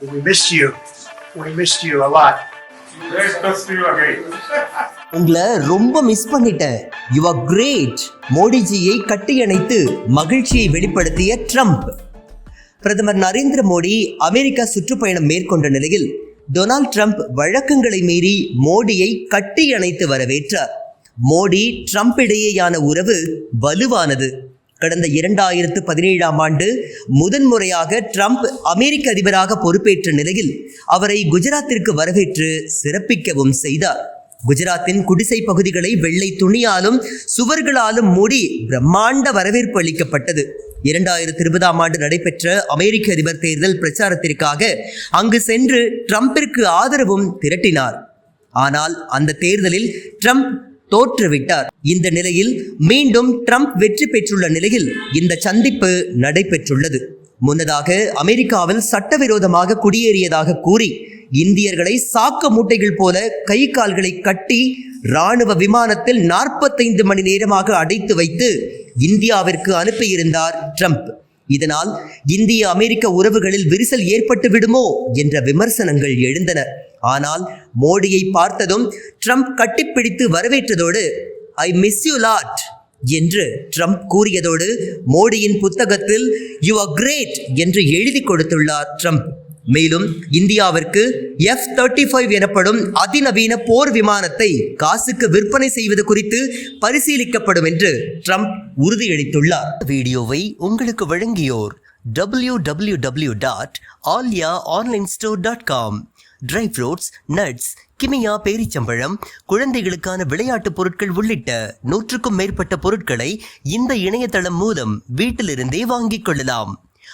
We missed you. We missed you a lot. Great to see you again. உங்களை ரொம்ப miss பண்ணிட்டேன் you are great மோடிஜியை கட்டியணைத்து மகிழ்ச்சியை வெளிப்படுத்திய ட்ரம்ப் பிரதமர் நரேந்திர மோடி அமெரிக்கா சுற்றுப்பயணம் மேற்கொண்ட நிலையில் டொனால்ட் ட்ரம்ப் வழக்கங்களை மீறி மோடியை கட்டியணைத்து வரவேற்றார் மோடி ட்ரம்ப் இடையேயான உறவு வலுவானது கடந்த இரண்டாயிரத்து பதினேழாம் ஆண்டு முதன்முறையாக ட்ரம்ப் அமெரிக்க அதிபராக பொறுப்பேற்ற நிலையில் அவரை குஜராத்திற்கு வரவேற்று சிறப்பிக்கவும் செய்தார். குஜராத்தின் குடிசை பகுதிகளை வெள்ளை துணியாலும் சுவர்களாலும் மூடி பிரம்மாண்ட வரவேற்பு அளிக்கப்பட்டது. இரண்டாயிரத்தி இருபதாம் ஆண்டு நடைபெற்ற அமெரிக்க அதிபர் தேர்தல் பிரச்சாரத்திற்காக அங்கு சென்று ட்ரம்பிற்கு ஆதரவும் திரட்டினார். ஆனால் அந்த தேர்தலில் ட்ரம்ப் தோற்றுவிட்டார். இந்த நிலையில் மீண்டும் ட்ரம்ப் வெற்றி பெற்றுள்ள நிலையில் இந்த சந்திப்பு நடைபெற்றுள்ளது. முன்னதாக அமெரிக்காவில் சட்டவிரோதமாக குடியேறியதாக கூறி இந்தியர்களை சாக்க மூட்டைகள் போல கை கால்களை கட்டி ராணுவ விமானத்தில் நாற்பத்தைந்து மணி நேரமாக அடைத்து வைத்து இந்தியாவிற்கு அனுப்பியிருந்தார் ட்ரம்ப். இதனால் இந்திய அமெரிக்க உறவுகளில் விரிசல் ஏற்பட்டு விடுமோ என்ற விமர்சனங்கள் எழுந்தன. ஆனால் மோடியை பார்த்ததும் ட்ரம்ப் கட்டிப்பிடித்து வரவேற்றதோடு ஐ மிஸ் யூ லாட் என்று ட்ரம்ப் கூறியதோடு மோடியின் புத்தகத்தில் யூ ஆர் கிரேட் என்று எழுதி கொடுத்துள்ளார் ட்ரம்ப். மேலும் இந்தியாவிற்கு எஃப் தேர்ட்டி ஃபைவ் எனப்படும் அதிநவீன போர் விமானத்தை காசுக்கு விற்பனை செய்வது குறித்து பரிசீலிக்கப்படும் என்று ட்ரம்ப் உறுதியளித்துள்ளார். வீடியோவை உங்களுக்கு வழங்கியோர் W W W dot Alya online store dot com dry fruits nuts Kimia பேரிச்சம்பழம் குழந்தைகளுக்கான விளையாட்டுப் பொருட்கள் உள்ளிட்ட நூற்றுக்கும் மேற்பட்ட பொருட்களை இந்த இணையதளம் மூலம் வீட்டிலிருந்தே வாங்கிக் கொள்ளலாம்.